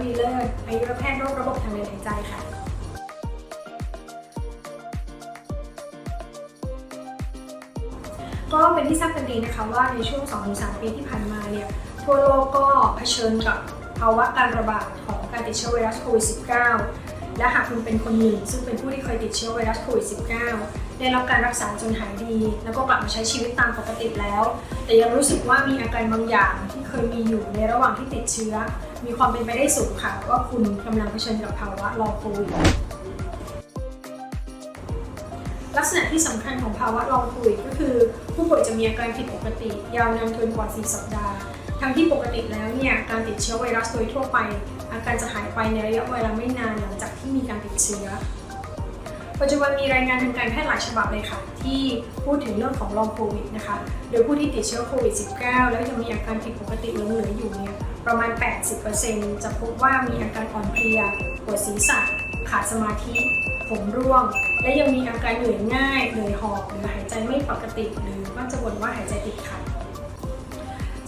วีเลิศอายุรแพทย์โรคระบบทางเดินหายใจค่ะก็เป็นที่ทราบกันดีนะคะว่าในช่วง 2-3 ปีที่ผ่านมาเนี่ยทั่วโลกก็เผชิญกับภาวะการระบาดของการติดเชื้อไวรัสโควิด -19 และหากคุณเป็นคนหนึ่งซึ่งเป็นผู้ที่เคยติดเชื้อไวรัสโควิด -19 ได้รับการรักษาจนหายดี แล้วก็กลับมาใช้ชีวิตตามปกติแล้ว แต่ยังรู้สึกว่ามีอาการบางอย่างที่เคยมีอยู่ในระหว่างที่ติดเชื้อ มีความเป็นไปได้สูงค่ะ ว่าคุณกำลังเผชิญกับภาวะลองโควิดลักษณะที่สำคัญของภาวะลองโควิดก็คือ ผู้ป่วยจะมีอาการผิดปกติ ยาวนานเกินกว่า 4 สัปดาห์ ทั้งที่ปกติแล้วเนี่ยการติดเชื้อไวรัสโดยทั่วไป อาการจะหายไปในระยะเวลาไม่นาน ปัจจุบันมีรายงานทางการแพทย์หลายฉบับเลยค่ะ ที่พูดถึงเรื่องของลองโควิดนะคะ โดยผู้ที่ติดเชื้อโควิด -19 แล้วยังมีอาการผิดปกติหลงเหลืออยู่เนี่ยประมาณ 80%จะพบว่ามีอาการอ่อนเพลียปวดศีรษะ ขาดสมาธิ ผมร่วง และยังมีอาการเหนื่อยง่ายเหนื่อยหอบหรือหายใจไม่ปกติ หรือมักจะบ่นว่าหายใจติดขัด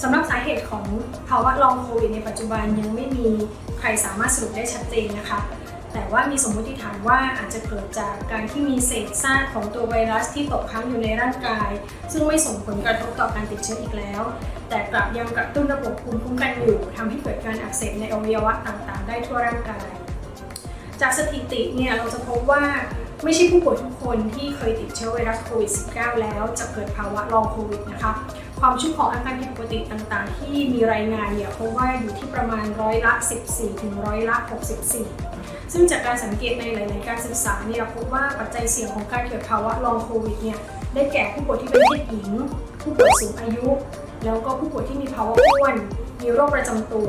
สำหรับสาเหตุของภาวะลองโควิดในปัจจุบันยังไม่มีใครสามารถสรุปได้ชัดเจนนะคะ แต่ว่ามีสมมติฐานว่าอาจจะเกิดจากการที่มีเศษซากของตัวไวรัสที่ตกค้างอยู่ในร่างกาย ซึ่งไม่ส่งผลกระทบต่อการติดเชื้ออีกแล้ว แต่กลับยังกระตุ้นระบบภูมิคุ้มกันอยู่ทำให้เกิดการอักเสบในอวัยวะต่างๆ ได้ทั่วร่างกาย จากสถิติเนี่ยเราจะพบว่าไม่ใช่ผู้ป่วยทุกคนที่เคยติดเชื้อไวรัสโควิด -19 แล้วจะเกิดภาวะลองโควิดนะคะความชุ่มของอาการผิดปกติต่างๆ ที่มีรายงานเนี่ยพบว่าอยู่ที่ประมาณร้อยละ 14 ถึงร้อยละ 64 ซึ่งจากการสังเกตในหลาย ๆ การศึกษาเนี่ยพบว่าปัจจัยเสี่ยงของการเกิดภาวะลองโควิดเนี่ยได้แก่ผู้ป่วยที่เป็นเพศหญิง ผู้ป่วยสูงอายุ แล้วก็ผู้ป่วยที่มีภาวะอ้วน มีโรคประจำตัว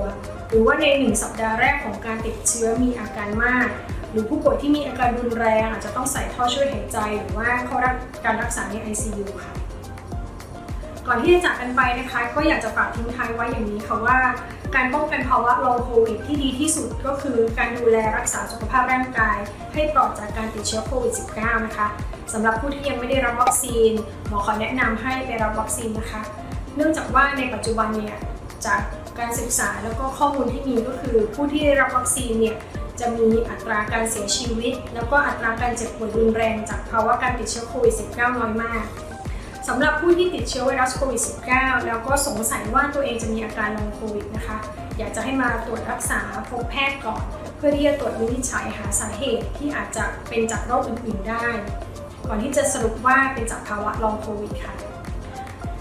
หรือว่าใน1สัปดาห์แรกของการติดเชื้อมีอาการมาก หรือผู้ป่วยที่มีอาการรุนแรงอาจจะต้องใส่ท่อช่วยหายใจ หรือว่าเข้ารับการรักษาใน ICU ค่ะ ก่อนที่จะจากกันไปนะคะ ก็อยากจะฝากทิ้งท้ายไว้อย่างนี้ค่ะว่า การป้องกันภาวะลองโควิดที่ดีที่สุดก็คือการดูแลรักษาสุขภาพร่างกาย ให้ปลอดจากการติดเชื้อโควิด -19 นะคะสำหรับผู้ที่ยังไม่ได้รับวัคซีน หมอขอแนะนำให้ไปรับวัคซีนนะคะ เนื่องจากว่าในปัจจุบันเนี่ยจากการศึกษาแล้วก็ข้อมูลที่มีก็คือ ผู้ที่ได้รับวัคซีนเนี่ยจะมีอัตราการเสียชีวิต แล้วก็อัตราการเจ็บป่วยรุนแรงจากภาวะการติดเชื้อโควิด -19 น้อยมาก สำหรับผู้ที่ติดเชื้อไวรัสโควิด -19 แล้วก็สงสัยว่าตัวเองจะมีอาการลองโควิดนะคะ อยากจะให้มาตรวจรักษาพบแพทย์ก่อน เพื่อที่จะตรวจวินิจฉัยหาสาเหตุที่อาจจะเป็นจากโรคอื่นๆได้ ก่อนที่จะสรุปว่าเป็นจากภาวะลองโควิดค่ะ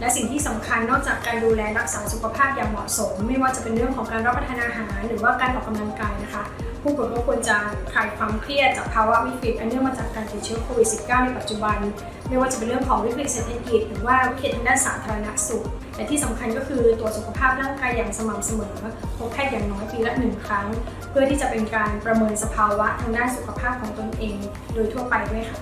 และสิ่งที่สำคัญนอกจากการดูแลรักษาสุขภาพอย่างเหมาะสม ไม่ว่าจะเป็นเรื่องของการรับประทานอาหาร หรือว่าการออกกำลังกายนะคะ ผู้ป่วยก็ควรจะคลายความเครียดจากภาวะวิกฤตอันเนื่องมาจากการติดเชื้อโควิด -19 ในปัจจุบัน ไม่ว่าจะเป็นเรื่องของวิกฤตเศรษฐกิจหรือว่าวิกฤตทางด้านสาธารณสุขและที่สำคัญก็คือตรวจสุขภาพร่างกายอย่างสม่ำเสมอพบแพทย์อย่างน้อยปีละหนึ่งครั้ง เพื่อที่จะเป็นการประเมินสภาวะทางด้านสุขภาพของตนเอง โดยทั่วไปด้วยค่ะ